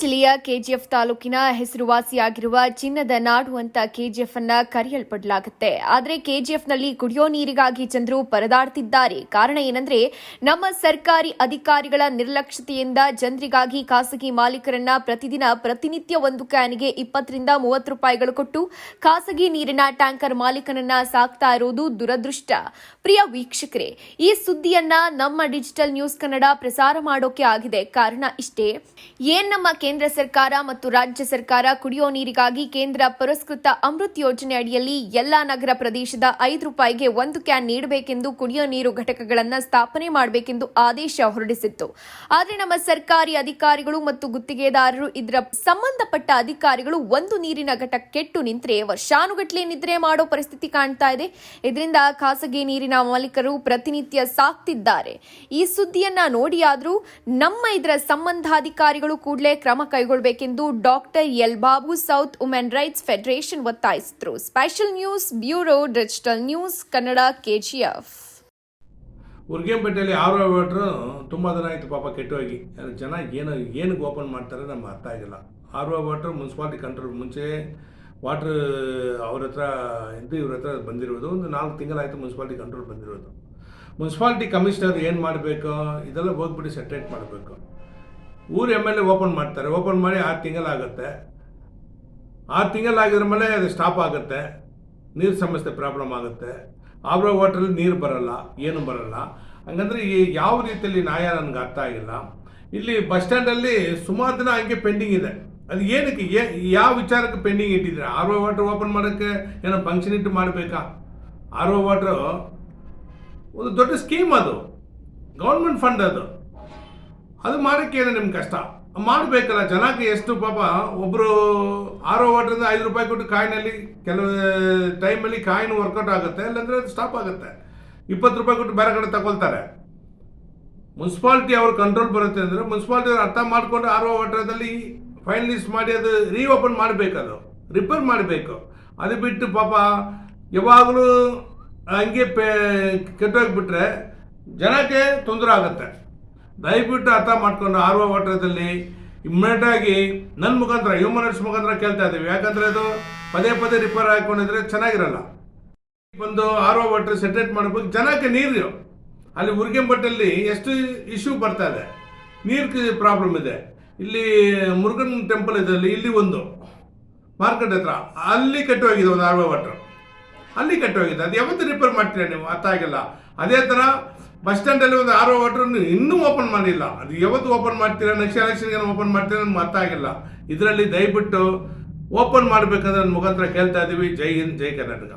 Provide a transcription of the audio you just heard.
ಜಿಲ್ಲೆಯ ಕೆಜಿಎಫ್ ತಾಲೂಕಿನ ಹೆಸರುವಾಸಿಯಾಗಿರುವ ಚಿನ್ನದ ನಾಡು ಅಂತ ಕೆಜಿಎಫ್ ಅನ್ನ ಕರೆಯಲ್ಪಡಲಾಗುತ್ತೆ. ಆದರೆ ಕೆಜಿಎಫ್ನಲ್ಲಿ ಕುಡಿಯೋ ನೀರಿಗಾಗಿ ಜನರು ಪರದಾಡ್ತಿದ್ದಾರೆ. ಕಾರಣ ಏನಂದ್ರೆ, ನಮ್ಮ ಸರ್ಕಾರಿ ಅಧಿಕಾರಿಗಳ ನಿರ್ಲಕ್ಷ್ಯತೆಯಿಂದ ಜನರಿಗಾಗಿ ಖಾಸಗಿ ಮಾಲೀಕರನ್ನ ಪ್ರತಿದಿನ ಪ್ರತಿನಿತ್ಯ ಒಂದು ಕ್ಯಾನಿಗೆ ಇಪ್ಪತ್ತರಿಂದ ಮೂವತ್ತು ರೂಪಾಯಿಗಳು ಕೊಟ್ಟು ಖಾಸಗಿ ನೀರಿನ ಟ್ಯಾಂಕರ್ ಮಾಲೀಕನನ್ನ ಸಾಕ್ತಾ ಇರೋದು ದುರದೃಷ್ಟ. ಪ್ರಿಯ ವೀಕ್ಷಕರೇ, ಈ ಸುದ್ದಿಯನ್ನ ನಮ್ಮ ಡಿಜಿಟಲ್ ನ್ಯೂಸ್ ಕನ್ನಡ ಪ್ರಸಾರ ಮಾಡೋಕೆ ಆಗಿದೆ. ಕಾರಣ ಇಷ್ಟೇ, ಏನ್ ನಮ್ಮ ಕೇಂದ್ರ ಸರ್ಕಾರ ಮತ್ತು ರಾಜ್ಯ ಸರ್ಕಾರ ಕುಡಿಯೋ ನೀರಿಗಾಗಿ ಕೇಂದ್ರ ಪುರಸ್ಕೃತ ಅಮೃತ್ ಯೋಜನೆ ಅಡಿಯಲ್ಲಿ ಎಲ್ಲಾ ನಗರ ಪ್ರದೇಶದ ಐದು ರೂಪಾಯಿಗೆ ಒಂದು ಕ್ಯಾನ್ ನೀಡಬೇಕೆಂದು ಕುಡಿಯೋ ನೀರು ಘಟಕಗಳನ್ನು ಸ್ಥಾಪನೆ ಮಾಡಬೇಕೆಂದು ಆದೇಶ ಹೊರಡಿಸಿತ್ತು. ಆದರೆ ನಮ್ಮ ಸರ್ಕಾರಿ ಅಧಿಕಾರಿಗಳು ಮತ್ತು ಗುತ್ತಿಗೆದಾರರು ಇದರ ಸಂಬಂಧಪಟ್ಟ ಅಧಿಕಾರಿಗಳು ಒಂದು ನೀರಿನ ಘಟಕ ಕೆಟ್ಟು ನಿಂತರೆ ವರ್ಷಾನುಗಟ್ಟಲೆ ನಿದ್ರೆ ಮಾಡೋ ಪರಿಸ್ಥಿತಿ ಕಾಣ್ತಾ ಇದೆ. ಇದರಿಂದ ಖಾಸಗಿ ನೀರಿನ ಮಾಲೀಕರು ಪ್ರತಿನಿತ್ಯ ಸಾಕ್ತಿದ್ದಾರೆ. ಈ ಸುದ್ದಿಯನ್ನ ನೋಡಿಯಾದರೂ ನಮ್ಮ ಇದರ ಸಂಬಂಧಾಧಿಕಾರಿಗಳು ಕೂಡಲೇ ಕ್ರಮ ಕೈಗೊಳ್ಳಬೇಕೆಂದು doctor L Babu south women rights federation ಒತ್ತಾಯಿಸಿದರು. Special news bureau, digital news, Kannada, KGF. ಉರ್ಗೇಂಪೇಟೆಯಲ್ಲಿ R water, ತುಂಬ ದಿನ ಆಯಿತು ಪಾಪ ಕೆಟ್ಟೋಗಿ. ಜನ ಏನು ಏನಕ್ಕೆ ಓಪನ್ ಮಾಡ್ತಾರೆ ನಮ್ಗೆ ಅರ್ಥ ಆಗಿಲ್ಲ. R O water, municipality control ಮುಂಚೆ ವಾಟ್ರ್ ಅವ್ರ ಹತ್ರ ಇದ್ದು ಇವ್ರ ಹತ್ರ ಬಂದಿರೋದು. ಒಂದು ನಾಲ್ಕು ತಿಂಗಳಾಯಿತು ಮುನ್ಸಿಪಾಲ್ಟಿ ಕಂಟ್ರೋಲ್ ಬಂದಿರೋದು. ಮುನ್ಸಿಪಾಲ್ಟಿ ಕಮಿಷನರ್ ಏನು ಮಾಡಬೇಕು? ಇದೆಲ್ಲ ಹೋಗ್ಬಿಟ್ಟು ಸೆಟ್ರೇಟ್ ಮಾಡಬೇಕು. ಊರು ಎಂ ಎಲ್ ಎ ಓಪನ್ ಮಾಡ್ತಾರೆ. ಓಪನ್ ಮಾಡಿ ಆರು ತಿಂಗಳಾಗುತ್ತೆ ಆರು ತಿಂಗಳಾಗಿದ್ರ ಮೇಲೆ ಅದು ಸ್ಟಾಪ್ ಆಗುತ್ತೆ. ನೀರು ಸಮಸ್ಯೆ ಪ್ರಾಬ್ಲಮ್ ಆಗುತ್ತೆ. ಆಬ್ರೋ ವಾಟ್ರಲ್ಲಿ ನೀರು ಬರಲ್ಲ, ಏನು ಬರಲ್ಲ. ಹಂಗಂದ್ರೆ ಈ ಯಾವ ರೀತಿಯಲ್ಲಿ ನ್ಯಾಯ ನನಗೆ ಅರ್ಥ ಆಗಿಲ್ಲ. ಇಲ್ಲಿ ಬಸ್ ಸ್ಟ್ಯಾಂಡಲ್ಲಿ ಸುಮಾರು ದಿನ ಹಂಗೆ ಪೆಂಡಿಂಗ್ ಇದೆ. ಅದು ಏನಕ್ಕೆ ಯಾವ ವಿಚಾರಕ್ಕೆ ಪೆಂಡಿಂಗ್ ಇಟ್ಟಿದ್ರೆ ಆರ್ ಒ ವಾಟ್ರ್ ಓಪನ್ ಮಾಡೋಕ್ಕೆ ಏನೋ ಫಂಕ್ಷನ್ ಇಟ್ಟು ಮಾಡಬೇಕಾ? ಆರ್ ಒ ವಾಟ್ರು ಒಂದು ದೊಡ್ಡ ಸ್ಕೀಮ್ ಅದು. ಗೌರ್ಮೆಂಟ್ ಫಂಡ್ ಅದು. ಅದು ಮಾಡೋಕ್ಕೆ ಏನು ನಿಮ್ಗೆ ಕಷ್ಟ? ಮಾಡಬೇಕಲ್ಲ ಜನಕ್ಕೆ ಎಷ್ಟು ಪಾಪ ಒಬ್ಬರು ಆರೋ ವಾಟ್ರಿಂದ ಐದು ರೂಪಾಯಿ ಕೊಟ್ಟು ಕಾಯಿನಲ್ಲಿ ಕೆಲವು ಟೈಮಲ್ಲಿ ಕಾಯಿನ್ ವರ್ಕೌಟ್ ಆಗುತ್ತೆ, ಇಲ್ಲಾಂದರೆ ಅದು ಸ್ಟಾಪ್ ಆಗುತ್ತೆ. ಇಪ್ಪತ್ತು ರೂಪಾಯಿ ಕೊಟ್ಟು ಬೇರೆ ಕಡೆ ತಗೊಳ್ತಾರೆ. ಮುನ್ಸಿಪಾಲ್ಟಿ ಅವ್ರ ಕಂಟ್ರೋಲ್ ಬರುತ್ತೆ ಅಂದರೆ ಮುನ್ಸಿಪಾಲ್ಟಿ ಅವ್ರು ಅರ್ಥ ಮಾಡಿಕೊಂಡು ಆರ್ ವಾಟರ್ದಲ್ಲಿ ಫೈನಲಿಸ್ಟ್ ಮಾಡಿ ಅದು ರೀಓಪನ್ ಮಾಡಬೇಕು ಅದು ರಿಪೇರ್ ಮಾಡಬೇಕು. ಅದು ಬಿಟ್ಟು ಪಾಪ ಯಾವಾಗಲೂ ಹಂಗೆ ಪೇ, ಕೆಟ್ಟೋಗ್ಬಿಟ್ರೆ ಜನಕ್ಕೆ ತೊಂದರೆ ಆಗುತ್ತೆ. ದಯವಿಟ್ಟು ಅರ್ಥ ಮಾಡ್ಕೊಂಡು ಆರ್ವ ಒ ವಾಟರ್ದಲ್ಲಿ ಇಮ್ಮಿಡಿಯೇಟಾಗಿ ನನ್ನ ಮುಖಾಂತರ ಹ್ಯೂಮನ್ ರೈಟ್ಸ್ ಮುಖಾಂತರ ಕೇಳ್ತಾ ಇದ್ದೀವಿ. ಯಾಕಂದರೆ ಅದು ಪದೇ ಪದೇ ರಿಪೇರ್ ಹಾಕೊಂಡಿದ್ರೆ ಚೆನ್ನಾಗಿರಲ್ಲ. ಒಂದು ಆರ್ ಒ ವಾಟರ್ ಸೆಟ್ರೇಟ್ ಮಾಡಬೇಕು. ಜನಕ್ಕೆ ನೀರು ಅಲ್ಲಿ ಉರ್ಗೆಂಬಟ್ಟಲ್ಲಿ ಎಷ್ಟು ಇಶ್ಯೂ ಬರ್ತಾ ಇದೆ. ನೀರು ಪ್ರಾಬ್ಲಮ್ ಇದೆ. ಇಲ್ಲಿ ಮುರುಗನ್ ಟೆಂಪಲ್ ಇದೆ ಇಲ್ಲಿ ಒಂದು. ಮಾರ್ಕೆಟ್ ಹತ್ರ. ಅಲ್ಲಿ ಕಟ್ಟೋಗಿದೆ ಒಂದು ಆರ್ ಒ ವಾಟರ್ ಅಲ್ಲಿ ಕಟ್ಟೋಗಿದೆ. ಅದು ಯಾವತ್ತು ರಿಪೇರ್ ಮಾಡ್ತೀರಾ ನೀವು? ಅರ್ಥ ಆಗಿಲ್ಲ. ಅದೇ ಥರ ಬಸ್ ಸ್ಟ್ಯಾಂಡಲ್ಲಿ ಒಂದು ಆರೋ ವಾಟರ್ ಇನ್ನೂ ಓಪನ್ ಮಾಡಿಲ್ಲ. ಅದು ಯಾವತ್ತು ಓಪನ್ ಮಾಡ್ತೀರಾ ನೆಕ್ಸ್ಟ್ ಎಲೆಕ್ಷನ್ಗೆ ಓಪನ್ ಮಾಡ್ತೀರಾ ಅರ್ಥ ಆಗಿಲ್ಲ ಇದರಲ್ಲಿ ದಯವಿಟ್ಟು ಓಪನ್ ಮಾಡಬೇಕಂದ್ರೆ ಮುಖಾಂತರ ಕೇಳ್ತಾ ಇದ್ದೀವಿ. ಜೈ ಹಿಂದ್, ಜೈ ಕರ್ನಾಟಕ.